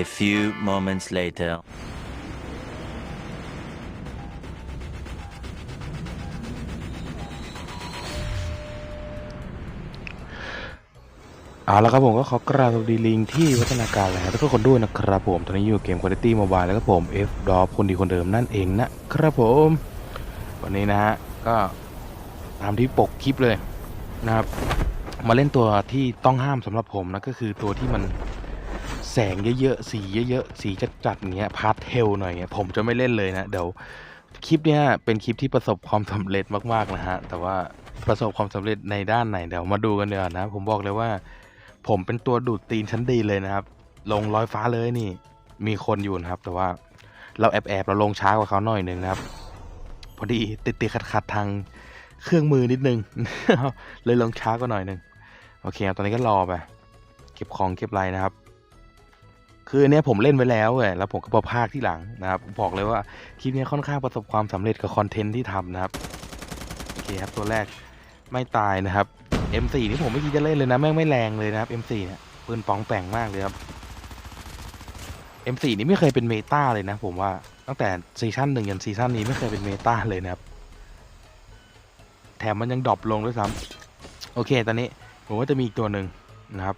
A few moments later. เอาละครับผมก็ขอกราบสวัสดีลิงที่วัฒนาการแล้วทุกคนด้วยนะครับผม ตอนนี้อยู่เกม Quality Mobile แล้วก็ผม F d o p คนดีคนเดิมนั่นเองนะครับผม วันนี้นะฮะ ก็ตามที่ปกคลิปเลยนะครับ มาเล่นตัวที่ต้องห้ามสำหรับผมนะ ก็คือตัวที่มัน แสงเยอะๆ สีเยอะๆ สีจัดๆเงี้ยพาร์ทเทลหน่อยเงี้ยผมจะไม่เล่นเลยนะ เดี๋ยวคลิปเนี้ยเป็นคลิปที่ประสบความสำเร็จมากๆนะฮะ แต่ว่าประสบความสำเร็จในด้านไหนเดี๋ยวมาดูกันเดี๋ยวนะ ผมบอกเลยว่า ผมเป็นตัวดูดตีนชั้นดีเลยนะครับ ลงลอยฟ้าเลยนี่ มีคนอยู่นะครับ แต่ว่าเราแอบแอบๆเราลงช้ากว่าเขาหน่อยหนึ่งนะครับ พอดีติดติดขัดขัดๆทางเครื่องมือนิดนึง เลยลงช้ากว่าหน่อยหนึ่งโอเคครับตอนนี้ก็รอไปเก็บของเก็บไรนะครับ คืออันนี้ผมเล่นไว้แล้วเว้ยแล้วผมก็มาพากที่หลังนะครับบอกเลยว่าคลิปนี้ค่อนข้างประสบความสำเร็จกับคอนเทนต์ที่ทำนะครับโอเคครับตัวแรกไม่ตายนะครับ M4 นี่ผมไม่คิดจะเล่นเลยนะแม่งไม่แรงเลยนะครับ M4 เนี่ยปืนปองแปงมากเลยครับ M4 นี่ไม่เคยเป็นเมตาเลยนะ ผมว่าตั้งแต่ซีซั่นหนึ่งยันซีซั่นนี้ไม่เคยเป็นเมตาเลยนะครับ แถมมันยังดรอปลงด้วยซ้ำโอเค ตอนนี้ผมว่าจะมีอีกตัวหนึ่งนะครับ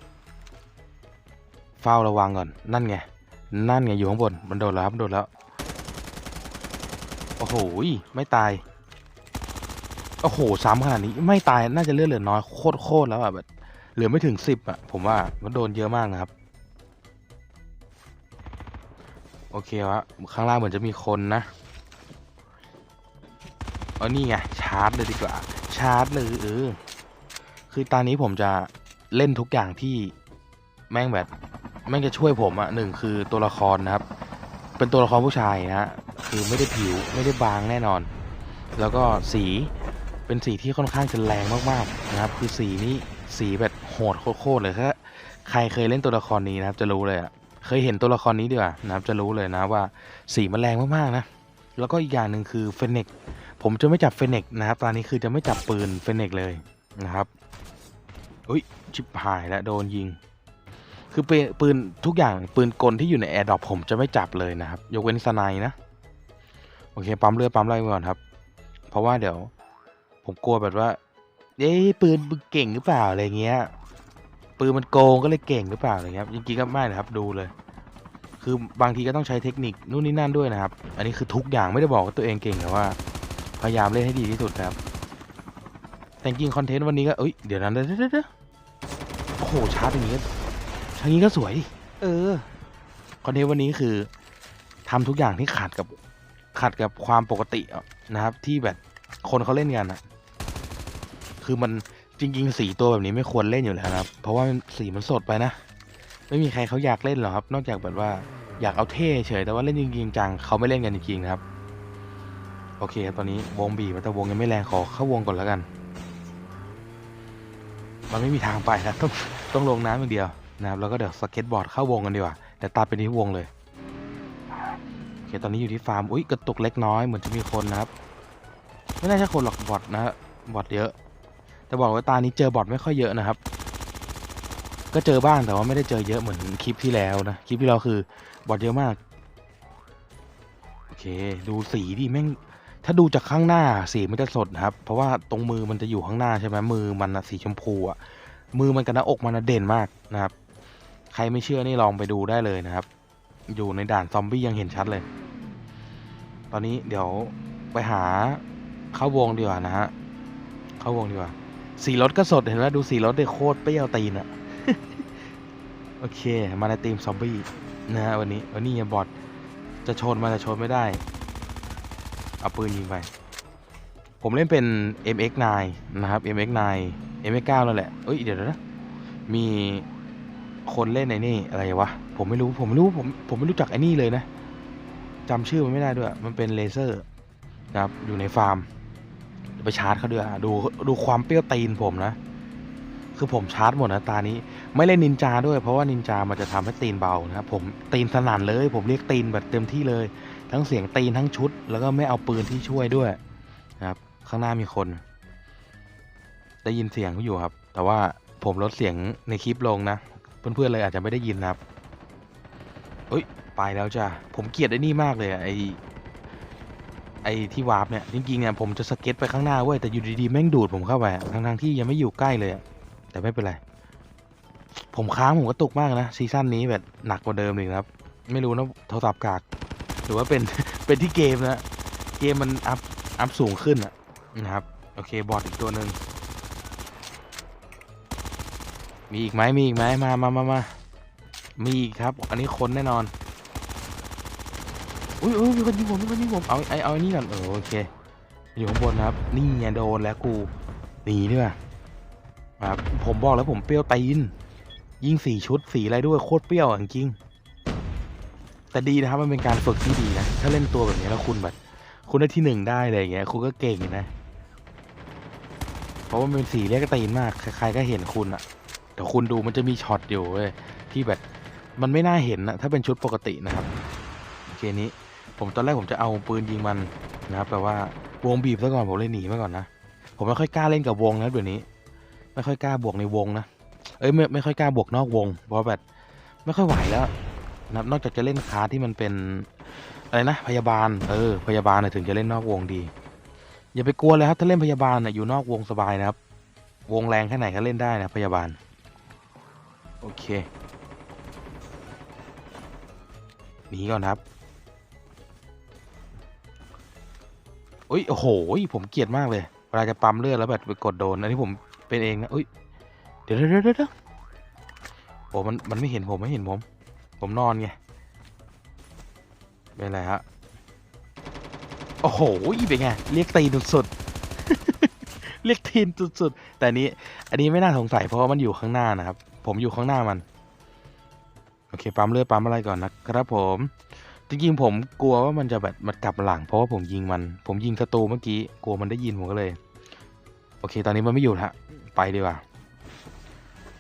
เฝ้าระวังก่อน นั่นไง นั่นไงอยู่ข้างบน มันโดนแล้วครับมันโดนแล้ว โอ้โห ไม่ตาย โอ้โหซ้ำขนาดนี้ ไม่ตาย น่าจะเลือดเหลือน้อย โคตรโคตรแล้วอะแบบเหลือไม่ถึงสิบอะ ผมว่า มันโดนเยอะมากนะครับ โอเควะ ข้างล่างเหมือนจะมีคนนะเอานี่ไง ชาร์จเลยดีกว่า ชาร์จเลยเออ คือตอนนี้ผมจะเล่นทุกอย่างที่แม่งแบบ แม่งจะช่วยผมอะหนึ่งคือตัวละครนะครับ เป็นตัวละครผู้ชายนะฮะคือไม่ได้ผิวไม่ได้บางแน่นอน แล้วก็สีเป็นสีที่ค่อนข้างจะแรงมากๆนะครับ คือสีนี้สีแบบโหดโคตรเลยถ้าใครเคยเล่นตัวละครนี้นะครับ จะรู้เลยอะเคยเห็นตัวละครนี้ดีกว่านะครับ จะรู้เลยนะว่าสีมันแรงมากๆนะแล้วก็อีกอย่างหนึ่งคือเฟเนกผมจะไม่จับเฟเนกนะครับ ตอนนี้คือจะไม่จับปืนเฟเนกเลยนะครับอุ้ยชิบหายแล้วโดนยิง คือปืนทุกอย่างปืนกลที่อยู่ในแอร์ดรอปผมจะไม่จับเลยนะครับ ยกเว้นสไนนะ โอเค ปั๊มเลือดปั๊มไรไปก่อนครับ เพราะว่าเดี๋ยว ผมกลัวแบบว่า เอ้ปืนมึงเก่งหรือเปล่าอะไรเงี้ย ปืนมันโกงก็เลยเก่งหรือเปล่าอะไรเงี้ยจริงๆก็ไม่นะครับ ดูเลย คือบางทีก็ต้องใช้เทคนิคนู่นนี่นั่นด้วยนะครับ อันนี้คือทุกอย่างไม่ได้บอกว่าตัวเองเก่งแต่ว่า พยายามเล่นให้ดีที่สุดครับแต่จริงคอนเทนต์วันนี้ก็เอ้ยเดี๋ยวนั้นเดี๋ยวโอ้โหชาร์จอย่างนี้าร์จอย่างนี้ก็สวยดิเออ คอนเทนต์วันนี้คือทำทุกอย่างที่ขาดกับขาดกับความปกติอะนะครับ ที่แบบคนเขาเล่นกันอะคือมันจริง ๆ สีตัวแบบนี้ไม่ควรเล่นอยู่แล้วนะครับ เพราะว่ามันสีมันสดไปนะ ไม่มีใครเขาอยากเล่นหรอกครับ นอกจากแบบว่าอยากเอาเท่เฉย แต่ว่าเล่นจริงๆจังเขาไม่เล่นกันจริงๆนะครับ โอเคครับตอนนี้วงบีบแต่วงยังไม่แรงขอเข้าวงก่อนแล้วกัน มันไม่มีทางไปนะต้องต้องลงน้ำอย่างเดียว นะครับแล้วก็เดี๋ยวสเก็ตบอร์ดเข้าวงกันดีกว่าแต่ตัดไปที่วงเลยโอเคตอนนี้อยู่ที่ฟาร์มอุ้ยกระตุกเล็กน้อยเหมือนจะมีคนนะครับ ไม่น่าใช่คนหรอกบอทนะฮะบอทเยอะ แต่บอกว่าตานี้เจอบอทไม่ค่อยเยอะนะครับ ก็เจอบ้างแต่ว่าไม่ได้เจอเยอะเหมือนคลิปที่แล้วนะคลิปที่เราคือบอทเยอะมากโอเค ดูสีดิแม่งถ้าดูจากข้างหน้าสีมันจะสดนะครับ เพราะว่าตรงมือมันจะอยู่ข้างหน้าใช่ไหมมือมันสีชมพูอะมือมันกับหน้าอกมันเด่นมากนะครับ ใครไม่เชื่อนี่ลองไปดูได้เลยนะครับ อยู่ในด่านซอมบี้ยังเห็นชัดเลย ตอนนี้เดี๋ยวไปหาเข้าวงดีกว่านะฮะ เข้าวงดีกว่า สีรถก็สดเห็นไหมดูสีรถเด็โคตรเปรี้ยวตีนอะโอเค มาในทีมซอมบี้นะฮะวันนี้วันนี้ย่าบอดจะชนมาจะชนไม่ได้ เอาปืนยิงไป ผมเล่นเป็น MX9 นะครับ MX9 MX9 นั่นแหละเอ้ยเดี๋ยวนะมี คนเล่นไอ้นี่อะไรวะ ผมไม่รู้ผมไม่รู้ผมผมไม่รู้จักไอ้นี่เลยนะจำชื่อมันไม่ได้ด้วย มันเป็นเลเซอร์นะครับอยู่ในฟาร์มไปชาร์จเขาด้วยอดูดูความเปรี้ยวตีนผมนะ คือผมชาร์จหมดนะตานี้ ไม่เล่นนินจาด้วย เพราะว่านินจามันจะทำให้ตีนเบานะครับผมตีนสนั่นเลย ผมเรียกตีนแบบเต็มที่เลย ทั้งเสียงตีนทั้งชุด แล้วก็ไม่เอาปืนที่ช่วยด้วยนะครับ ข้างหน้ามีคน ได้ยินเสียงเขาอยู่ครับ แต่ว่าผมลดเสียงในคลิปลงนะ เพื่อนๆเลยอาจจะไม่ได้ยินนะครับเอ้ยไปแล้วจ้ะผมเกลียดไอ้นี่มากเลยอะไอไอที่วาร์ปเนี่ยจริงๆเนี่ยผมจะสเก็ตไปข้างหน้าเว้ยแต่อยู่ดีๆแม่งดูดผมเข้าไปทั้งๆที่ยังไม่อยู่ใกล้เลยแต่ไม่เป็นไรผมค้างผมก็ตกมากนะซีซั่นนี้แบบหนักกว่าเดิมเลยครับ ไม่รู้นะโทรศัพท์กาก หรือว่าเป็นเป็นที่เกมนะเกมมันอัพอัพสูงขึ้นอะนะครับ โอเคบอทอีกตัวหนึ่ง มีอีกไหมมีอีกไหมมามามามามีอีกครับ อันนี้คนแน่นอน อุ้ยอุ้ยมีคนยิงผมมีคนยิงผม เอาไอเอาไอ้นี่ก่อนเออโอเค อยู่ข้างบนนะครับ นี่ไงโดนแล้วกูหนีดีกว่าครับผมบอกแล้วผมเปรี้ยวตีนยิงสี่ชุดสีอะไรด้วยโคตรเปรี้ยวอะจริงๆแต่ดีนะครับมันเป็นการฝึกที่ดีนะ ถ้าเล่นตัวแบบนี้แล้วคุณแบบ คุณได้ที่หนึ่งได้เลยอย่างเงี้ยคุณก็เก่งนะ เพราะว่ามันเป็นสีเรียกตีนมาก ใครๆก็เห็นคุณอะ แต่คุณดูมันจะมีช็อตอยู่เว้ยที่แบบมันไม่น่าเห็นนะถ้าเป็นชุดปกตินะครับโอเคนี้ ผมตอนแรกผมจะเอาปืนยิงมันนะครับแต่ว่าวงบีบซะก่อนผมเลยหนีมาก่อนนะผมไม่ค่อยกล้าเล่นกับวงนะเดี๋ยวนี้ ไม่ค่อยกล้าบวกในวงนะเอ้ยไม่ไม่ค่อยกล้าบวกนอกวงเพราะแบบไม่ค่อยไหวแล้วนะครับนอกจากจะเล่นคาร์ที่มันเป็นอะไรนะพยาบาลเออพยาบาลนะถึงจะเล่นนอกวงดี อย่าไปกลัวเลยครับถ้าเล่นพยาบาลน่ะอยู่นอกวงสบายนะครับ วงแรงแค่ไหนก็เล่นได้นะพยาบาล โอเคหนีก่อนครับอุ้ยโอ้โหผมเกลียดมากเลยเวลาจะปั๊มเลือดแล้วแบบไปกดโดนอันนี้ผมเป็นเองนะอุ้ยเดี๋ยวเดี๋ยวเดี๋ยวเดี๋ยวโอ้มันมันไม่เห็นผมไม่เห็นผม ผมนอนไงเป็นไรฮะโอ้โหเป็นไงเรียกตีนสุดๆเรียกตีนสุดๆ แต่นี้ อันนี้ไม่น่าสงสัยเพราะว่ามันอยู่ข้างหน้านะครับ ผมอยู่ข้างหน้ามัน โอเค ปั๊มเลือดปั๊มอะไรก่อนนะครับผม จริงๆผมกลัวว่ามันจะแบบมันกลับหลังเพราะว่าผมยิงมัน ผมยิงศัตรูเมื่อกี้กลัวมันได้ยินผมก็เลย โอเค ตอนนี้มันไม่อยู่ละไปดีกว่า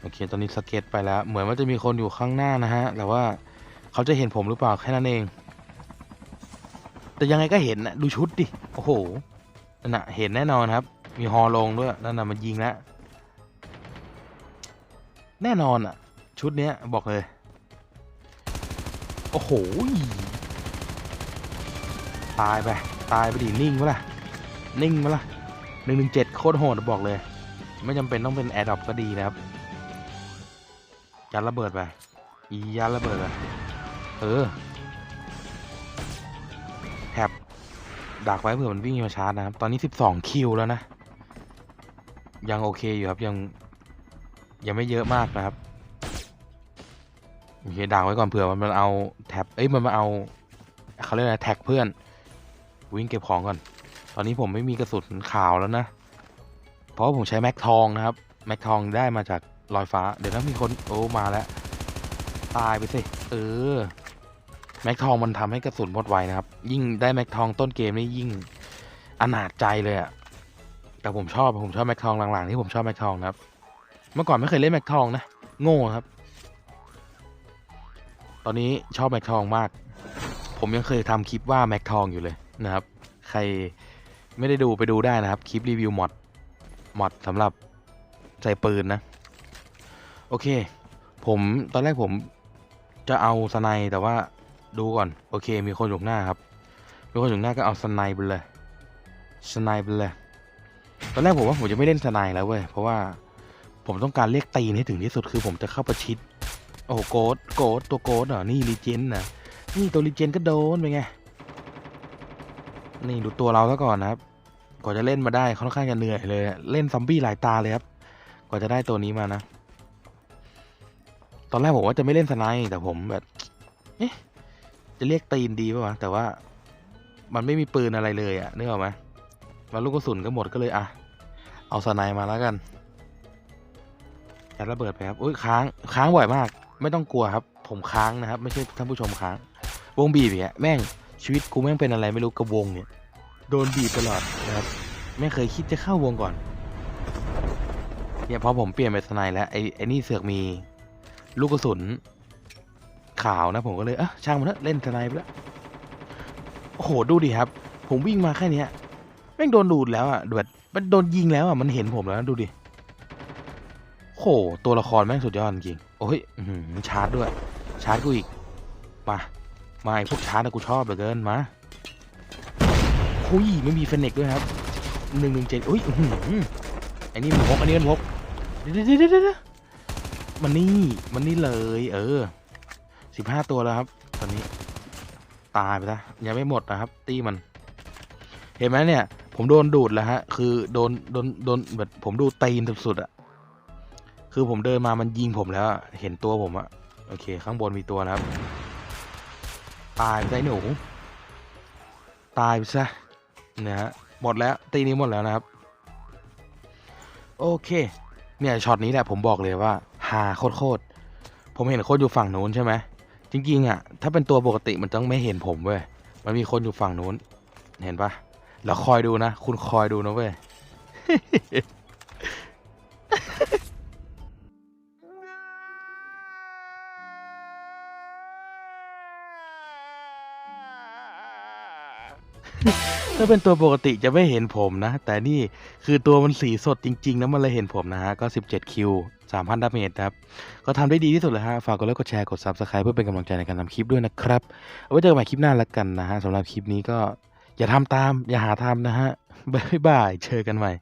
โอเค ตอนนี้สเก็ตไปแล้ว เหมือนว่าจะมีคนอยู่ข้างหน้านะฮะ แต่ว่าเขาจะเห็นผมหรือเปล่าแค่นั้นเอง แต่ยังไงก็เห็นนะดูชุดดิ โอ้โหนั่นน่ะเห็นแน่นอนครับ มีฮอลงด้วย นั่นน่ะมันยิงแล้ว แน่นอนอะชุดเนี้ยบอกเลย โอ้โห ตายไป ตายไปดิ นิ่งปะล่ะนิ่งปะล่ะหนึ่งหนึ่งเจ็ดโคตรโหดบอกเลย ไม่จำเป็นต้องเป็นแอร์ดรอปก็ดีนะครับยันระเบิดไปอียันระเบิดไปเออแถบดักไว้เผื่อมันวิ่งมาชาร์จนะครับ ตอนนี้สิบสองคิวแล้วนะ ยังโอเคอยู่ครับ ยัง ยังไม่เยอะมากนะครับโอเคดักไว้ก่อนเผื่อมันเอาแท็บเอ้ยมันมาเอาเขาเรียกอะไรแท็กเพื่อนวิ่งเก็บของก่อน ตอนนี้ผมไม่มีกระสุนขาวแล้วนะ เพราะผมใช้แม็กทองนะครับ แม็กทองได้มาจากลอยฟ้า เดี๋ยวถ้ามีคนโอ้มาแล้ว ตายไปสิ เออ แม็กทองมันทำให้กระสุนหมดไวนะครับ ยิ่งได้แม็กทองต้นเกมนี่ยิ่งอนาจใจเลยอะแต่ผมชอบผมชอบแม็กทองหลังๆที่ผมชอบแม็กทองนะครับ เมื่อก่อนไม่เคยเล่นแม็กทองนะ โง่ครับ ตอนนี้ชอบแม็กทองมาก ผมยังเคยทำคลิปว่าแม็กทองอยู่เลยนะครับ ใครไม่ได้ดูไปดูได้นะครับ คลิปรีวิวมอดมอดสำหรับใส่ปืนนะ โอเค ผมตอนแรกผมจะเอาสไนด์แต่ว่าดูก่อน โอเค มีคนอยู่หน้าครับ มีคนอยู่หน้าก็เอาสไนด์ไปเลยสไนด์ไปเลย ตอนแรกผมว่าผมจะไม่เล่นสไนด์แล้วเว้ย เพราะว่า ผมต้องการเรียกตีนให้ถึงที่สุดคือผมจะเข้าประชิด โอ้โหโกดโกดตัวโกดเหรอนี่รีเจนนะนี่ตัวรีเจนก็โดนไปไง นี่ดูตัวเราซะก่อนนะครับกว่าจะเล่นมาได้ค่อนข้างจะเหนื่อยเลย เล่นซอมบี้หลายตาเลยครับกว่าจะได้ตัวนี้มานะ ตอนแรกผมว่าจะไม่เล่นสไนด์แต่ผมแบบเอ๊ะจะเรียกตีนดีป่าวะแต่ว่ามันไม่มีปืนอะไรเลยอะนึกออกไหมแล้วลูกกระสุนก็หมดก็เลยอะเอาสไนด์มาแล้วกัน ยัดระเบิดไปครับอุ้ยค้างค้างบ่อยมาก ไม่ต้องกลัวครับ ผมค้างนะครับ ไม่ใช่ท่านผู้ชมค้าง วงบีบเนี่ยแม่งชีวิตกูแม่งเป็นอะไรไม่รู้กับวงเนี่ยโดนบีบตลอดนะครับไม่เคยคิดจะเข้าวงก่อนเนี่ยพอผมเปลี่ยนเป็นสไนแล้วไอ้ไอ้นี่เสือกมีลูกกระสุนขาวนะ ผมก็เลยเอะช่างมันเถอะเล่นสไนไปแล้วโอ้โหดูดิครับ ผมวิ่งมาแค่เนี้ยแม่งโดนดูดแล้วอะแบบมันโดนยิงแล้วอะมันเห็นผมแล้วดูดิ โอ้โห ตัวละครแม่งสุดยอดจริง โอ้ยชาร์จด้วย ชาร์จกูอีก มา มาไอพวกชาร์จนะกูชอบเหลือเกิน มาคุยไม่มีเฟนเน็กด้วยครับหนึ่งหนึ่งเจ็ดอุ้ยอื้อหือไอ้นี่มันพกอันนี้มันพกเดี๋ยวเดี๋ยวเดี๋ยวมันนี่มันนี่เลย เออสิบห้าตัวแล้วครับ ตอนนี้ ตายไปซะยังไม่หมดนะครับ ตีมัน เห็นไหมเนี่ย ผมโดนดูดแล้วฮะ คือโดนโดนโดนแบบผมดูตีนสุดๆอะ คือผมเดินมามันยิงผมแล้ว เห็นตัวผมอะโอเค ข้างบนมีตัวนะครับ ตายไปซะหนู ตายไปซะนะฮะหมดแล้วตีนี้หมดแล้วนะครับ โอเค เนี่ยช็อตนี้แหละผมบอกเลยว่าฮาโคตรๆผมเห็นโคนอยู่ฝั่งนู้นใช่ไหมจริงๆอะถ้าเป็นตัวปกติมันต้องไม่เห็นผมเว้ยมันมีคนอยู่ฝั่งนู้น เห็นปะแล้วคอยดูนะ คุณคอยดูนะเว้ย ถ้าเป็นตัวปกติจะไม่เห็นผมนะ แต่นี่คือตัวมันสีสดจริงๆนะมันเลยเห็นผมนะฮะ ก็ 17 คิว 3,000 ดาเมจครับ ก็ทำได้ดีที่สุดเลยฮะ ฝากกดไลค์กดแชร์กด Subscribe เพื่อเป็นกำลังใจในการทำคลิปด้วยนะครับ เอาไว้เจอกันใหม่คลิปหน้าละกันนะฮะสำหรับคลิปนี้ก็อย่าทำตาม อย่าหาทำนะฮะบ๊ายบายเจอกันใหม่